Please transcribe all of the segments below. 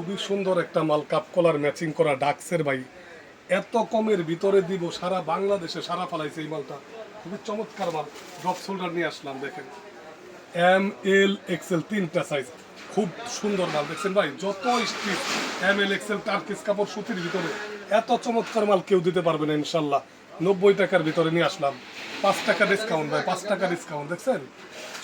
খুবই সুন্দর একটা মাল কাপ কলার ম্যাচিং করা ডাক্সের ভাই। এত কমের ভিতরে দিব, সারা বাংলাদেশে সারা ফালাইছে এই মালটা। খুবই চমৎকার মাল। ড্রপ শোল্ডার নিয়ে আসলাম, দেখেন। এম এল এক্সেল তিনটা সাইজ খুব সুন্দর মাল, দেখছেন ভাই? যত strip M L XL Turkish কাপড় সুতির ভিতরে, এত চমৎকার মাল কেউ দিতে পারবে না, ইনশাল্লাহ। নব্বই টাকার ভিতরে নিয়ে আসলাম। পাঁচ টাকা ডিসকাউন্ট ভাই, পাঁচ টাকা ডিসকাউন্ট দেখছেন?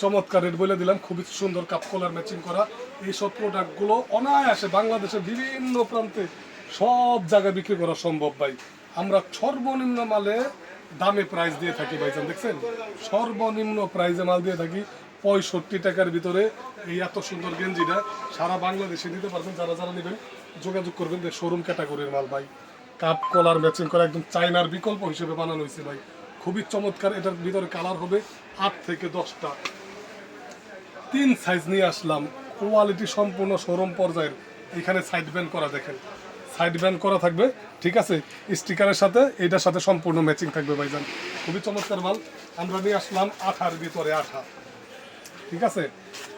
চমৎকার রেট বলে দিলাম, খুবই সুন্দর কাপ কলার ম্যাচিং করা। এই সব প্রোডাক্টগুলো অনায়াসে বাংলাদেশের বিভিন্ন প্রান্তে সব জায়গায় বিক্রি করা সম্ভব ভাই। আমরা সর্বনিম্ন মালে দামে প্রাইস দিয়ে থাকি ভাইজান, দেখছেন? সর্বনিম্ন প্রাইসে মাল দিয়ে থাকি পঁয়ষট্টি টাকার ভিতরে। এই এত সুন্দর গেঞ্জিটা সারা বাংলাদেশে নিতে পারবেন, যারা যারা নেবেন, যোগাযোগ করবেন শোরুম ক্যাটাগরির মাল ভাই। কাপ, কলার ম্যাচিং করা একদম চাইনার বিকল্প হিসেবে বানানো হয়েছে ভাই। খুবই চমৎকার, এটার ভিতরে কালার হবে আট থেকে দশটা। তিন সাইজ নিয়ে আসলাম কোয়ালিটি সম্পূর্ণ শোরুম পর্যায়ের। এখানে সাইড ব্যান্ড করা দেখেন। সাইড ব্যান্ড করা থাকবে, ঠিক আছে? স্টিকারের সাথে, এটার সাথে সম্পূর্ণ ম্যাচিং থাকবে ভাইজান। খুবই চমৎকার মাল। আমরা নিয়ে আসলাম আঠার ভিতরে আঠা। ঠিক আছে?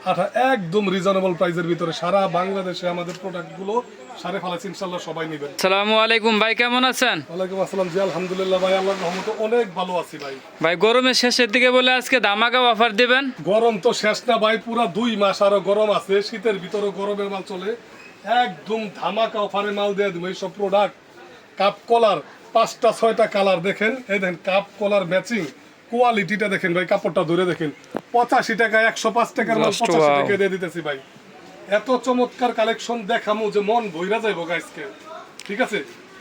আঠা একদম রিজনেবল প্রাইসের ভিতরে। সারা বাংলাদেশে আমাদের প্রোডাক্টগুলো সারে ফালাচ্ছি ইনশাল্লাহ সবাই নেবেন সালামু আলাইকুম ভাই কেমন আছেন? ওয়ালাইকুম আসসালাম জি আলহামদুলিল্লাহ ভাই আল্লাহর রহমতে অনেক ভালো আছি ভাই। ভাই গরমের শেষের দিকে বলে আজকে ধামাকা অফার দিবেন? গরম তো শেষ না ভাই পুরা দুই মাস আরও গরম আছে শীতের ভিতরে গরমের মাল চলে। একদম ধামাকা অফারে মাল দিয়ে দেবো এইসব প্রোডাক্ট কাপ কলার পাঁচটা ছয়টা কালার দেখেন এই দেখেন কাপ কলার ম্যাচিং কোয়ালিটিটা দেখেন ভাই কাপড়টা ধরে দেখেন। পঁচাশি টাকা একশো পাঁচ টাকার মাল পঁচাশি টাকা দিয়ে দিতেছি ভাই। এত চমৎকার কালেকশন দেখামু যে মন বইরা যাইব গাইসকে ঠিক আছে?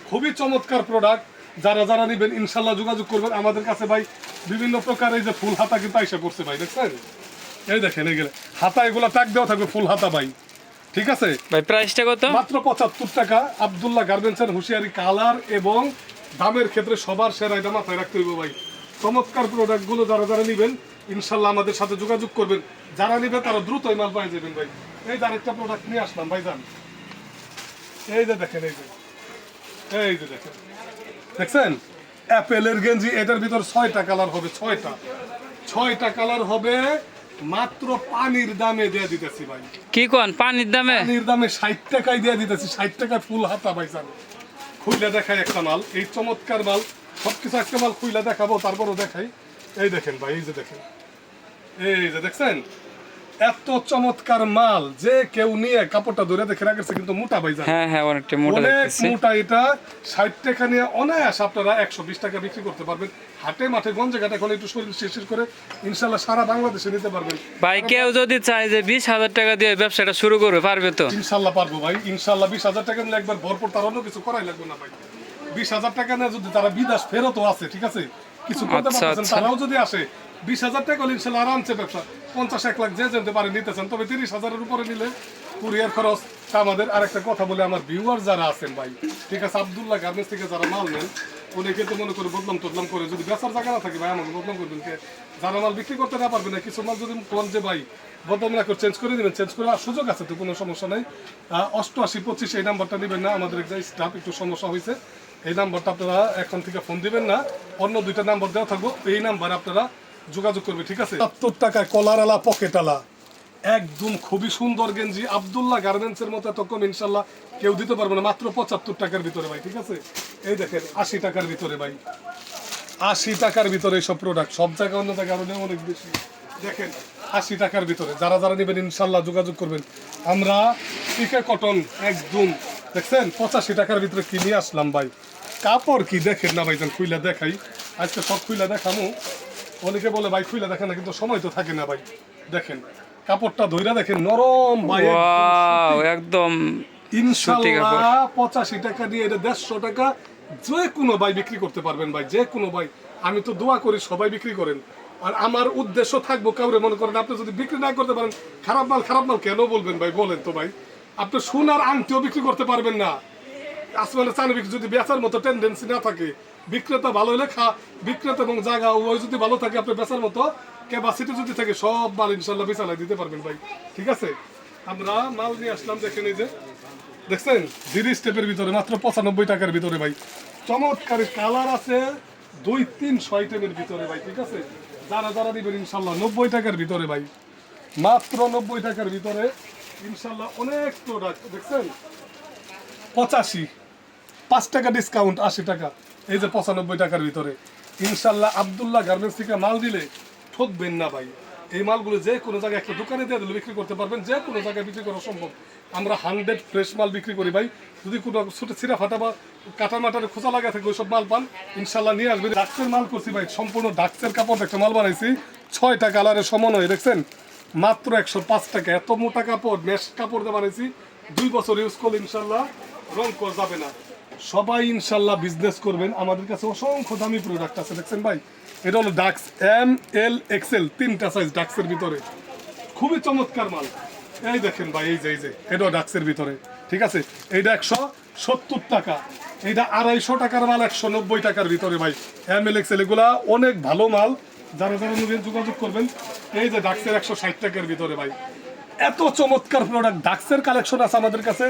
খুবই চমৎকার প্রোডাক্ট যারা যারা নিবেন ইনশাল্লাহ যোগাযোগ করবেন। আমাদের কাছে ভাই বিভিন্ন প্রকার এই যে ফুল হাতা কিন্তু আইসা পড়ছে ভাই দেখছেন? এই দেখেন এই গেলে। হাতা এগুলো টাক দেওয়া থাকবে ফুল হাতা ভাই। ঠিক আছে? ভাই প্রাইসটা কত? মাত্র পঁচাত্তর টাকা। আবদুল্লাহ গার্মেন্টসের হুঁশিয়ারি কালার এবং দামের ক্ষেত্রে সবার সেরা এটা মাথায় রাখতে হইব ভাই। চমৎকার প্রোডাক্টগুলো যারা যারা নেবেন ইনশাল্লাহ আমাদের সাথে যোগাযোগ করবেন। যারা নেবে তারা দ্রুত এই মাল পাই যাবেন ভাই। এই যে আরেকটা প্রোডাক্ট নিয়ে আসলাম ভাই যান এই যে দেখেন এই যে। এই যে দেখেন। দেখছেন? অ্যাপেলের গেঞ্জি এটার ভিতর ছয়টা কালার হবে ছয়টা। ছয়টা কালার হবে মাত্র পানির দামে দিয়ে দিতেছি ভাই। কি কোন? পানির দামে? পানির দামে ষাট টাকায় দিয়ে দিতেছি ষাট টাকায় ফুল হাতা পাইছেন খুইলা দেখাই একটা মাল এই চমৎকার মাল। সবকিছু একটা মাল খুইলা দেখাবো তারপরও দেখাই। এই দেখেন ভাই এই যে দেখেন। এই যে দেখছেন? এত চমৎকার মাল যে কেউ নিয়ে কাপড়টা ধরে দেখে রাখছে কিন্তু মোটা ভাই হ্যাঁ হ্যাঁ অনেকটা মোটা অনেক মোটা এটা ষাট টাকা নিয়ে অনায়াস আপনারা একশো বিশ টাকা বিক্রি করতে পারবেন। হাটে মাঠে গঞ্জে ঘাটে এখন একটু শরীর শেষ করে ইনশাল্লাহ সারা বাংলাদেশে নিতে পারবেন। ভাই কেউ যদি চায় যে বিশ হাজার টাকা দিয়ে ব্যবসাটা শুরু করবে পারবে তো? ইনশাল্লাহ পারব ভাই ইনশাল্লাহ বিশ হাজার টাকা নিলে একবার ভরপুর তার অন্য কিছু করাই লাগবে না ভাই। বিশ হাজার টাকা নিয়ে যদি তারা বিদেশ ফেরতও আছে ঠিক আছে? কিছু করতে আচ্ছা, পারতেছেন আচ্ছা। তারাও যদি আসে বিশ হাজার টাকা হলে আরামসে ব্যবসা। পঞ্চাশ এক লাখ যে জানতে পারে নিতেছেন, তবে তিরিশ হাজারের উপরে নিলে কুরিয়ার খরচ। আমাদের আরেকটা কথা বলে আমার ভিউয়ার যারা আছেন ভাই, ঠিক আছে, আবদুল্লাহ গার্মেন্টস থেকে যারা মাল নেন, অনেকে তো মনে করে বদলাম টদলাম করে, যদি বেচার জায়গা না থাকে ভাই, আমাকে বদলাম করবেন কে। যারা মাল বিক্রি করতে না পারবে না, কিছু মাল যদি কোন যে ভাই বদলাম না করে চেঞ্জ করে দিবেন চেঞ্জ করে আর সুযোগ আছে তো, কোনো সমস্যা নেই। অষ্টআশি, পঁচিশ, এই নাম্বারটা নেবেন না, আমাদের এক স্টাফ একটু সমস্যা হয়েছে এই নাম্বারটা আপনারা এখন থেকে ফোন দিবেন না, অন্য দুইটা নাম্বার দেওয়া থাকব, এই নাম্বারে আপনারা যোগাযোগ করবে ঠিক আছে? সত্তর টাকায় কলার আলা পকেট আলা একদম খুবই সুন্দর গেঞ্জি আবদুল্লাহ গার্মেন্টস এর মতো এত কম ইনশাল্লাহ কেউ দিতে পারবে না মাত্র পঁচাত্তর টাকার ভিতরে ভাই ঠিক আছে? এই দেখেন আশি টাকার ভিতরে ভাই আশি টাকার ভিতরে সব প্রোডাক্ট সব জায়গায় অন্য জায়গায় আরও অনেক বেশি। দেখেন আশি টাকার ভিতরে যারা যারা নেবেন ইনশাল্লাহ যোগাযোগ করবেন। আমরা পিকে কটন একদম দেখছেন? পঁচাশি টাকার ভিতরে কিনে আসলাম ভাই। কাপড় কি দেখেন না ভাইজান খুইলা দেখাই। আজকে সব খুইলা দেখামু। অনেকে বলে ভাই খুইলা দেখেন না কিন্তু সময় তো থাকে না ভাই। দেখেন কাপড়টা ধইরা দেখেন নরম ভাই একদম। ইনশাল্লাহ পঁচাশি টাকা দিয়ে এটা দেড়শো টাকা যে কোনো ভাই বিক্রি করতে পারবেন ভাই যে কোনো ভাই। আমি তো দোয়া করি সবাই বিক্রি করেন। আর আমার উদ্দেশ্য থাকব কাউরে মনে করেন আপনি যদি বিক্রি না করতে পারেন খারাপ মাল খারাপ মাল কেন বলবেন ভাই বলেন তো ভাই। আপনি সোনার আংটিও বিক্রি করতে পারবেন না। আসমানে চান যদি বেচার মতো টেন্ডেন্সি না থাকে, বিক্রেতা ভালো হলে খা, বিক্রেতা এবং জায়গা ওই যদি ভালো থাকে, আপনি বেচার মতো ক্যাপাসিটি যদি থাকে, সব মাল ইনশাল্লাহ বেচালাই দিতে পারবেন ভাই। ঠিক আছে? আমরা মাল নিয়ে আসলাম, দেখেন এই যে, দেখছেন? জিরি স্টেপের ভিতরে, মাত্র পঁচানব্বই টাকার ভিতরে ভাই। চমৎকার কালার আছে দুই তিনশো আইটেমের ভিতরে ভাই, ঠিক আছে? যারা যারা দিবেন ইনশাল্লাহ নব্বই টাকার ভিতরে ভাই। মাত্র নব্বই টাকার ভিতরে ইনশাল্লাহ অনেক প্রোডাক্ট দেখছেন? পঁচাশি। পাঁচ টাকা ডিসকাউন্ট আশি টাকা। এই যে পঁচানব্বই টাকার ভিতরে। ইনশাল্লাহ আবদুল্লাহ গার্মেন্টস থেকে মাল দিলে ঠকবেন না ভাই। এই মালগুলো যে কোনো জায়গায় একটা দোকানে দিয়ে দিলে বিক্রি করতে পারবেন, যে কোনো জায়গায় বিক্রি করা সম্ভব। আমরা হান্ড্রেড ফ্রেশ মাল বিক্রি করি ভাই। যদি কোনো ছোটো ছিঁড়া ফাটা বা কাটা মাটারে খোঁচা লাগা থাকে, ওইসব মাল পান, ইনশাল্লাহ নিয়ে আসবেন। ডাক্সের মাল করছি ভাই, সম্পূর্ণ ডাক্সের কাপড় একটা মাল বানাইছি। ছয়টা কালারের সমন্বয়, দেখছেন? মাত্র একশো পাঁচ টাকা। এত মোটা কাপড় মেশ কাপড় দিয়ে বানাইছি। দুই বছর ইউজ করলে ইনশাল্লাহ রং করা যাবে না। সবাই ইনশাল্লাহ বিজনেস করবেন। আমাদের কাছে অসংখ্য দামি প্রোডাক্ট আছে, দেখছেন ভাই? এটা হলো ডাক্স এম এল এক্সেল তিনটা সাইজ ডাক্সের ভিতরে। খুবই চমৎকার মাল। এই দেখেন ভাই, এই যে এই যে, এটাও ডাক্সের ভিতরে। ঠিক আছে? এইটা একশো সত্তর টাকা। এইটা আড়াইশো টাকার মাল, একশো নব্বই টাকার ভিতরে ভাই। এম এল এক্সেল এগুলা অনেক ভালো মাল। যারা যারা নেবেন, যোগাযোগ করবেন। এই যে ডাক্সের একশো ষাট টাকার ভিতরে ভাই। এত চমৎকার প্রোডাক্ট ডাক্সের কালেকশন আছে আমাদের কাছে।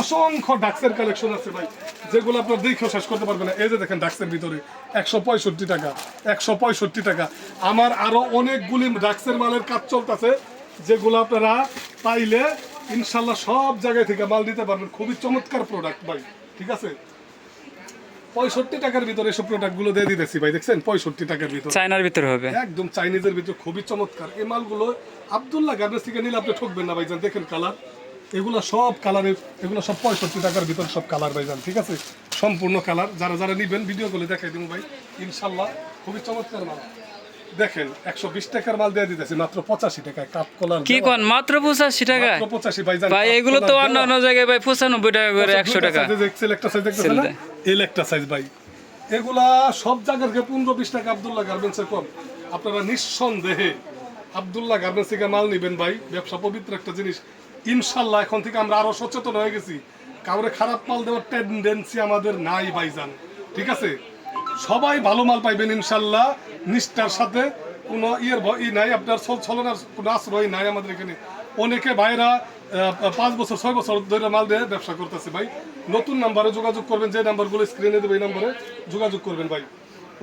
অসংখ্য ডাক্সের কালেকশন আছে ভাই যেগুলো আপনার দেখেও শেষ করতে পারবেন না। এই যে দেখেন ডাক্সের ভিতরে একশো পঁয়ষট্টি টাকা একশো পঁয়ষট্টি টাকা। আমার আরও অনেকগুলি ডাক্সের মালের কাজ চলতেছে যেগুলো আপনারা পাইলে ইনশাল্লাহ সব জায়গায় থেকে মাল দিতে পারবেন। খুবই চমৎকার প্রোডাক্ট ভাই ঠিক আছে? পঁয়ষট্টি টাকার ভিতরে এসব প্রোডাক্টগুলো দিয়ে দিতেছি ভাই দেখছেন? পঁয়ষট্টি টাকার ভিতরে। চায়নার ভিতরে হবে। একদম চাইনিজের ভিতরে খুবই চমৎকার। এই মালগুলো আবদুল্লাহ গার্মেন্টস থেকে নিলে আপনি ঠকবেন না ভাইজান দেখেন কালার এগুলো সব কালারের এগুলো সব পঁয়ষট্টি টাকার ভিতরে সব কালার ভাইজান ঠিক আছে? সম্পূর্ণ কালার যারা যারা নিবেন ভিডিও করে দেখাই দিব ভাই। ইনশাল্লাহ খুবই চমৎকার মাল। দেখেন একশো বিশ টাকার মাল দিয়ে দিতেছি মাত্র পঁচাশি টাকায় কাপ কলার কি কোন মাত্র পঁচাশি টাকা? পঁচাশি ভাইজান ভাই এগুলো তো অন্য অন্য জায়গায় ভাই পঁচানব্বই টাকা করে একশো টাকা। এক্সেল একটা সাইজ দেখতেছেন না? এল একটা সাইজ ভাই। এগুলা সব জায়গার থেকে পনেরো বিশ টাকা আবদুল্লাহ গার্মেন্টসের কম। আপনারা নিঃসন্দেহে আবদুল্লাহ গার্মেন্টস থেকে মাল নিবেন ভাই। ব্যবসা পবিত্র একটা জিনিস। ইনশাল্লাহ এখন থেকে আমরা আরও সচেতন হয়ে গেছি। কাউরে খারাপ মাল দেওয়ার টেন্ডেন্সি আমাদের নাই ভাইজান, ঠিক আছে? সবাই ভালো মাল পাইবেন ইনশাল্লাহ, নিষ্ঠার সাথে। কোনো ইয়ের ই নাই, আপনার ছল- ছলনার কোনো আশ্রয় নাই আমাদের এখানে। অনেকে ভাইরা পাঁচ বছর, ছয় বছর ধরে মাল দিয়ে ব্যবসা করতেছে ভাই। নতুন নাম্বারে যোগাযোগ করবেন, যে নাম্বারগুলো স্ক্রিনে দেবে, এই নাম্বারে যোগাযোগ করবেন ভাই।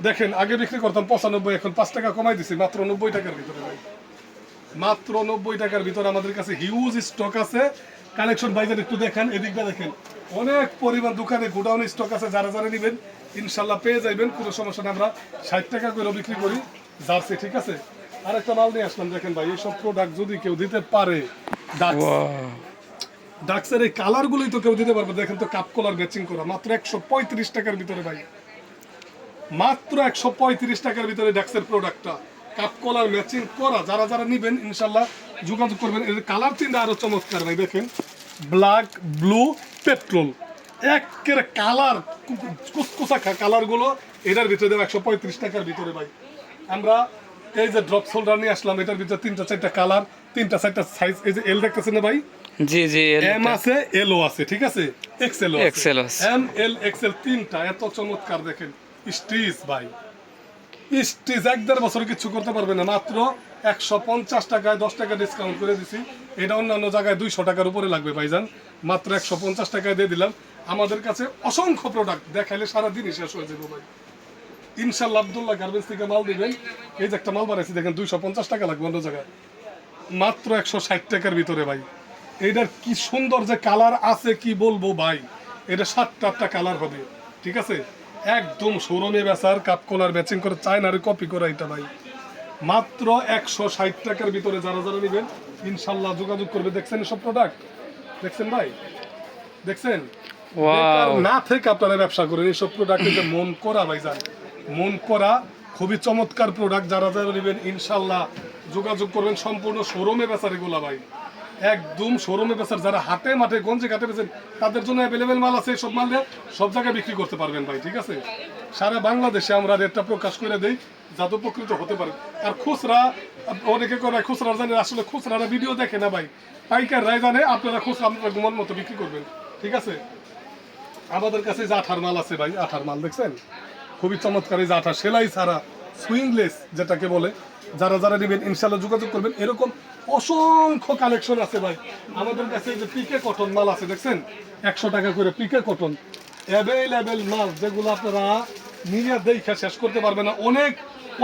দেখেন, আগে বিক্রি করতাম পঁচানব্বই, এখন পাঁচ টাকা কমাই দিছি, মাত্র নব্বই টাকার ভিতরে ভাই। মাত্র নব্বই টাকার ভিতরে আমাদের কাছে হিউজ স্টক আছে। কালেকশন বাইজার একটু দেখেন এদিকটা দেখেন। অনেক পরিমাণ দোকানে গোডাউন স্টক আছে যারা যারা নেবেন ইনশাল্লাহ পেয়ে যাবেন কোনো সমস্যা নেই। আমরা ষাট টাকা করে বিক্রি করি জার্সি ঠিক আছে? আরেকটা মাল নিয়ে আসলাম দেখেন ভাই এইসব প্রোডাক্ট যদি কেউ দিতে পারে ডাক্স ডাক্সের এই কালারগুলোই তো কেউ দিতে পারবে দেখেন তো কাপ কলার ম্যাচিং করা মাত্র একশো পঁয়ত্রিশ টাকার ভিতরে ভাই। মাত্র একশো পঁয়ত্রিশ টাকার ভিতরে ডাক্সের প্রোডাক্টটা কাপ কলার ম্যাচিং করা যারা যারা নিবেন ইনশাল্লাহ যোগাযোগ করবেন। এর কালার তিনটা আরও চমৎকার ভাই দেখেন। ব্ল্যাক ব্লু পেট্রোল একের কালার কুচকুচা কালারগুলো এটার ভিতরে দেবো একশো পঁয়ত্রিশ টাকার ভিতরে ভাই। আমরা এই যে ড্রপ শোল্ডার নিয়ে আসলাম এটার ভিতরে তিনটা চারটা কালার তিনটা চারটা সাইজ এই যে এল দেখতেছেন না ভাই? জি জি এম আছে এলও আছে ঠিক আছে? এক্সেল আছে। এম এল এক্সেল তিনটা এত চমৎকার দেখেন। স্টিচ ভাই। স্টিচ এক দেড় বছর কিছু করতে পারবে না। মাত্র একশো পঞ্চাশ টাকায় দশ টাকা ডিসকাউন্ট করে দিছি। এটা অন্যান্য জায়গায় দুইশো টাকার উপরে লাগবে, ভাইজান। মাত্র একশো পঞ্চাশ টাকায় দিয়ে দিলাম। আমাদের কাছে অসংখ্য প্রোডাক্ট দেখাইলে সারা দিনই শেষ হয়ে যাবে ভাই। ইনশাল্লাহ আবদুল্লাহ গার্মেন্টস থেকে মাল দিবেন। এই যে একটা মাল বানাইছি, দেখেন দুইশো পঞ্চাশ টাকা লাগবে অন্য জায়গায়। মাত্র একশো ষাট টাকার ভিতরে ভাই। এটার কি সুন্দর যে কালার আছে কি বলব ভাই? এটা সাতটা আটটা কালার হবে। ঠিক আছে? একদম শোরুমে বেচার কাপ কলার ম্যাচিং করে চায়নারে কপি করা এটা ভাই। মাত্র একশো ষাট টাকার ভিতরে যারা যারা নেবেন ইনশাল্লাহ যোগাযোগ করবে। দেখছেন সব প্রোডাক্ট দেখছেন ভাই? দেখছেন? না থেকে আপনারা ব্যবসা করেন। এইসব প্রোডাক্ট মন করা ভাই যান। মন করা খুবই চমৎকার প্রোডাক্ট যারা যারা নেবেন ইনশাল্লাহ যোগাযোগ করবেন। সম্পূর্ণ শোরুমে বেচার এগুলা ভাই। একদম শোরুমে বেচার, যারা হাটে মাঠে, গঞ্জে ঘাটে বেচেন, তাদের জন্য অ্যাভেলেবেল মাল আছে, সব মাল দিয়ে সব জায়গায় বিক্রি করতে পারবেন ভাই, ঠিক আছে? সারা বাংলাদেশে আমরা রেটটা প্রকাশ করে দেই, যাতে উপকৃত হতে পারে। আর খুচরা, অনেকে করে খুচরা জানে, আসলে খুচরারা ভিডিও দেখে না ভাই। পাইকার রায় জানে, আপনারা খুচরা আপনার মন মতো বিক্রি করবেন, ঠিক আছে? আমাদের কাছে যে আঠার মাল আছে ভাই, আঠার মাল দেখছেন? খুবই চমৎকার এই যে আঠা সেলাই ছাড়া সুইংলেস যেটাকে বলে যারা যারা নেবেন ইনশাল্লাহ যোগাযোগ করবেন। এরকম অসংখ্য কালেকশন আছে ভাই। আমাদের কাছে যে পিকে কটন মাল আছে, দেখছেন? একশো টাকা করে পিকে কটন অ্যাভেলেবেল মাল যেগুলো আপনারা নিয়ে দেখে শেষ করতে পারবেন না। অনেক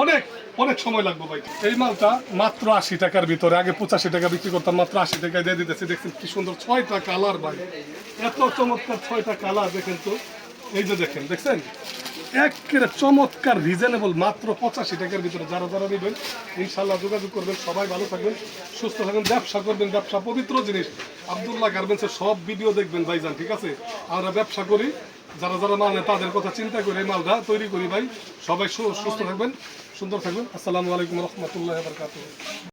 অনেক অনেক সময় লাগবে ভাই। এই মালটা মাত্র আশি টাকার ভিতরে। আগে পঁচাশি টাকা বিক্রি করতাম, মাত্র আশি টাকায় দিয়ে দিতেছি। দেখছেন কি সুন্দর ছয়টা কালার ভাই। এত চমৎকার ছয়টা কালার দেখেন তো। এই যে দেখেন, দেখছেন? একেবারে চমৎকার রিজনেবল মাত্র পঁচাশি টাকার ভিতরে যারা যারা নেবেন ইনশাল্লাহ যোগাযোগ করবেন, সবাই ভালো থাকবেন, সুস্থ থাকবেন, ব্যবসা করবেন, ব্যবসা পবিত্র জিনিস। আবদুল্লাহ গার্মেন্টসের সব ভিডিও দেখবেন ভাইজান, ঠিক আছে? আমরা ব্যবসা করি, যারা যারা মানে তাদের কথা চিন্তা করে মালটা তৈরি করি ভাই। সবাই সুস্থ থাকবেন, সুন্দর থাকবেন। আসসালামু আলাইকুম রহমতুল্লাহ বরকাত